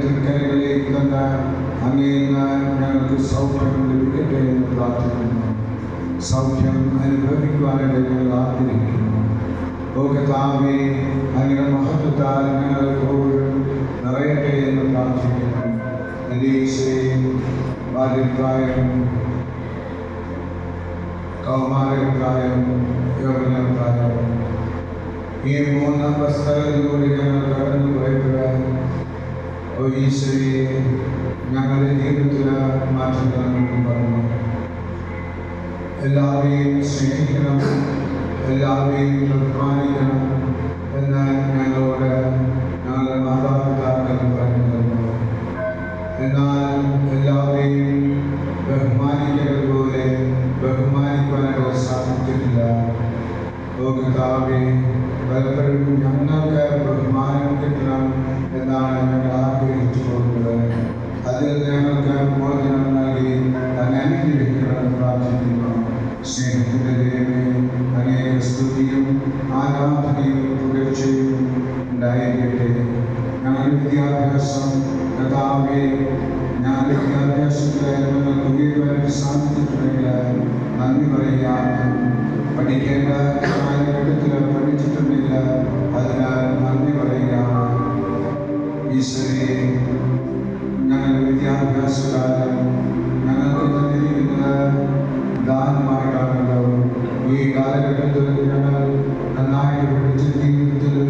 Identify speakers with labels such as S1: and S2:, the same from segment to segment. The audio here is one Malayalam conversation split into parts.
S1: കരങ്ങളിലേക്ക് തന്ന അങ്ങയിൽ ഞങ്ങൾക്ക് സൗഖ്യം ലഭിക്കട്ടെ എന്ന് പ്രാർത്ഥിക്കുന്നു സൗഖ്യം അനുഭവിക്കുവാനായിട്ട് ഞങ്ങൾ ആഗ്രഹിക്കുന്നു ഓ കഥാവേ അങ്ങയുടെ മഹത്വത്താൽ ഞങ്ങൾ എപ്പോഴും നിറയട്ടെ എന്ന് പ്രാർത്ഥിക്കുന്നു നിരീക്ഷയും ബാല്യപ്രായവും കൗമാരപ്രായവും കൗമാരപ്രായം യൗവനപ്രായം ഈ മൂന്ന് പുസ്തകത്തിലൂടെ ഞങ്ങൾ ഓ ഈശ്വരിയെ ഞങ്ങളുടെ ജീവിതത്തിൽ മാറ്റങ്ങൾ പറഞ്ഞു. എല്ലാവരെയും സ്നേഹിക്കണം എല്ലാവരെയും ബഹുമാനിക്കണം എന്ന് ഞങ്ങളോട് ഞങ്ങളുടെ മാതാപിതാക്കൾ പറഞ്ഞു തന്നു എന്നാൽ എല്ലാവരെയും ബഹുമാനിക്കുന്നത് പോലെ ബഹുമാനിക്കുവാനായിട്ട് സാധിച്ചിട്ടില്ല. ഓ കർത്താവേ പലപ്പോഴും ഞങ്ങൾക്ക് ബഹുമാനം കിട്ടണം എന്നാണ് ഉണ്ടായിരിക്കട്ടെ ഞങ്ങളുടെ വിദ്യാഭ്യാസം കഥാവെ ഞങ്ങളുടെ വിദ്യാഭ്യാസത്തിലായിരുന്നു ഉയരുവാനായിട്ട് സാധിച്ചിട്ടുണ്ടെങ്കിൽ നന്ദി പറയാം പഠിക്കേണ്ട കാലഘട്ടത്തിൽ പഠിച്ചിട്ടുണ്ടെങ്കിൽ അതിനാൽ നന്ദി പറയാം ഈശ്വരെ ഞങ്ങളുടെ വിദ്യാഭ്യാസ കാലം ഞങ്ങൾക്ക് തന്നിരിക്കുന്നത് ദാനമായിട്ടാണല്ലോ ഈ കാലഘട്ടത്തിൽ ഞങ്ങൾ നന്നായിട്ട് പഠിച്ച് ജീവിതത്തിൽ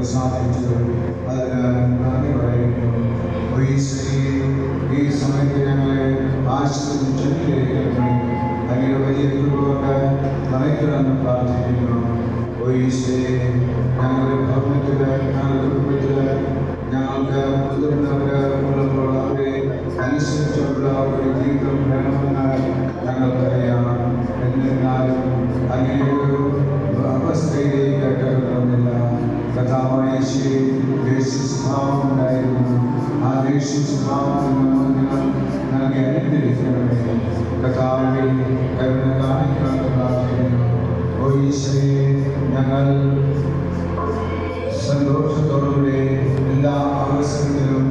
S1: ഞങ്ങൾക്ക് സാധിച്ചു അതിന് നന്ദി പറയുന്നു ഓ ഈശ്വരയെ ഈ സമയത്ത് ഞങ്ങളെ ആശ്രയിച്ചിരിക്കുന്നു അങ്ങനെ വലിയ കൃപകൊണ്ട് നിറയ്ക്കണമെന്ന് പ്രാർത്ഥിക്കുന്നു ഓ ഈശോയെ ഞങ്ങളുടെ ഭവനത്തിൽ ഞങ്ങളുടെ കുടുംബത്തിൽ ഞങ്ങൾക്ക് മുതിർന്നവർ ഉള്ളപ്പോൾ അവരെ അനുസരിച്ചുള്ള ഒരു ജീവിതം ഞങ്ങൾ സന്തോഷത്തോടുകൂടി എല്ലാ അവസരത്തിലും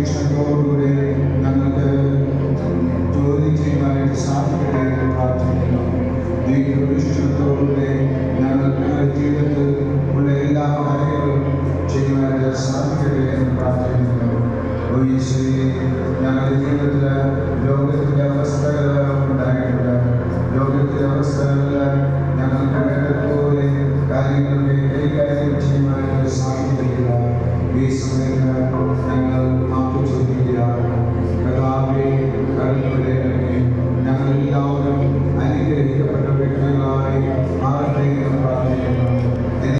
S1: ദീർഘവീക്ഷണത്തോടുകൂടെ ഞങ്ങൾക്ക് ജോലി ചെയ്യുവാനായിട്ട് സാധിക്കട്ടെ എന്ന് പ്രാർത്ഥിക്കുന്നു. ദീർഘവീക്ഷണത്തോടുകൂടെ ഞങ്ങൾക്ക് ജീവിതത്തിൽ ഉള്ള എല്ലാ കാര്യങ്ങളും ചെയ്യുവാനായിട്ട് സാധിക്കട്ടെ എന്ന് പ്രാർത്ഥിക്കുന്നു. ഞങ്ങളുടെ ജീവിതത്തിൽ